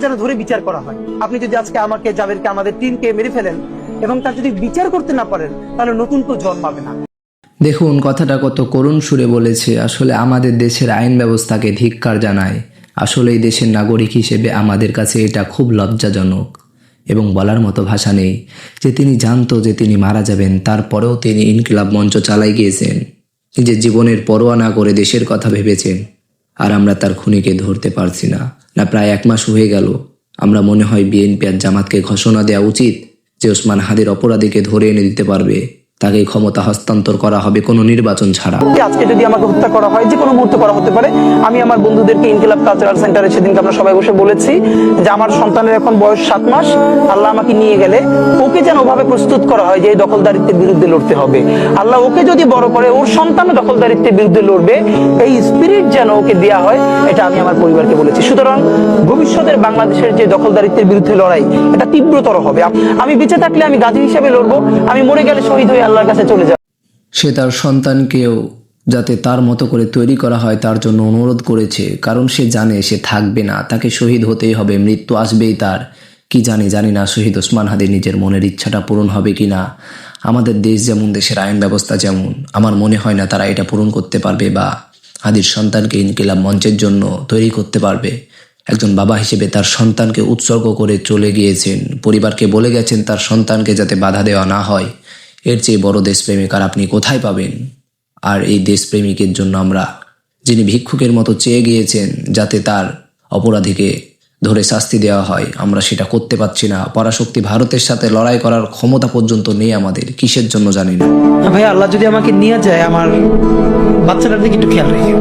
যেন ধরে বিচার করা হয়। আপনি যদি আজকে আমাকে, জাবেরকে, আমাদের টিমকে মেরে ফেলেন এবং তার যদি বিচার করতে না পারেন, তাহলে নতুন কেউ জন্মাবে না। দেখুন, কথাটা কত করুণ সুরে বলেছে, আসলে আমাদের দেশের আইন ব্যবস্থাকে ধিক্কার জানায়। আসলে এই দেশের নাগরিক হিসেবে আমাদের কাছে এটা খুব লজ্জাজনক। এবং বলার মতো ভাষা নেই, যে তিনি জানতো যে তিনি মারা যাবেন, তারপরেও তিনি ইনকিলাব মঞ্চ চালাই গিয়েছেন। নিজের জীবনের পরোয়া না করে দেশের কথা ভেবেছেন। আর আমরা তার খুনিকে ধরতে পারছি না। না, প্রায় এক মাস হয়ে গেল। আমরা মনে হয় বিএনপি আর জামাতকে ঘোষণা দেওয়া উচিত যে ওসমান হাদির অপরাধীকে ধরে এনে দিতে পারবে। তাকে ক্ষমতা হস্তান্তর করা হবে কোনো নির্বাচন ছাড়া। আজকে যদি আমাকে হত্যা করা হয়, যে কোনো মুহূর্তে করা হতে পারে। আমি আমার বন্ধুদেরকে ইনকিলাব কালচারাল সেন্টারে সেদিনকে আমরা সবাই বসে বলেছি যে আমার সন্তানের এখন বয়স সাত মাস, আল্লাহ আমাকে নিয়ে গেলে ওকে যেন ওভাবে প্রস্তুত করা হয় যে এই দখলদারিত্বের বিরুদ্ধে লড়তে হবে। আল্লাহ ওকে যদি বড় করে, ওর সন্তান দখলদারিত্বের বিরুদ্ধে লড়বে। এই স্পিরিট যেন ওকে দেওয়া হয়, এটা আমি আমার পরিবারকে বলেছি। সুতরাং ভবিষ্যতের বাংলাদেশের যে দখলদারিত্বের বিরুদ্ধে লড়াই, এটা তীব্রতর হবে। আমি বেঁচে থাকলে আমি গাজী হিসেবে লড়বো, আমি মরে গেলে শহীদ হয়ে আল্লাহর কাছে চলে যাব সে তার সন্তানকেও যাতে তার মতো করে তৈরি করা হয়, তার জন্য অনুরোধ করেছে। কারণ সে জানে, সে থাকবে না। তাকে শহীদ হতেই হবে, মৃত্যু আসবেই তার। কি জানি জানি না শহীদ ওসমান হাদি নিজের মনের ইচ্ছাটা পূরণ হবে কি না আমাদের দেশ যেমন, দেশের আইন ব্যবস্থা যেমন, আমার মনে হয় না তারা এটা পূরণ করতে পারবে বা হাদির সন্তানকে ইনকিলাব মঞ্চের জন্য তৈরি করতে পারবে। একজন বাবা হিসেবে তার সন্তানকে উৎসর্গ করে চলে গিয়েছেন। পরিবারকে বলে গেছেন তার সন্তানকে যাতে বাধা দেওয়া না হয়। এর চেয়ে বড় দেশপ্রেমিক আর আপনি কোথায় পাবেন? আর এই দেশপ্রেমিকের জন্য আমরা, যিনি ভিক্ষুকের মতো চেয়ে গিয়েছেন যাতে তার অপরাধীকে ধরে শাস্তি দেওয়া হয়, আমরা সেটা করতে পারছি না। পরাশক্তি ভারতের সাথে লড়াই করার ক্ষমতা পর্যন্ত নেই আমাদের। কিসের জন্য জানি না। ভাই আল্লাহ যদি আমাকে নিয়ে যায়, আমার বাচ্চাটার দিকে একটু খেয়াল রেখে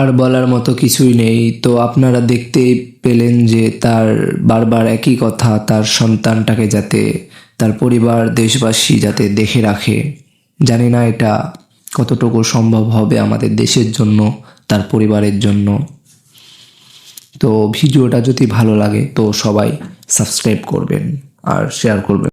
আর বলার মতো কিছুই নেই। তো আপনারা দেখতেই পেলেন যে তার বারবার একই কথা তার সন্তানটাকে যাতে তার পরিবার, দেশবাসী যাতে দেখে রাখে। জানি না এটা কতটুকু সম্ভব হবে আমাদের দেশের জন্য, তার পরিবারের জন্য। তো ভিডিওটা যদি ভালো লাগে তো সবাই সাবস্ক্রাইব করবেন আর শেয়ার করবেন।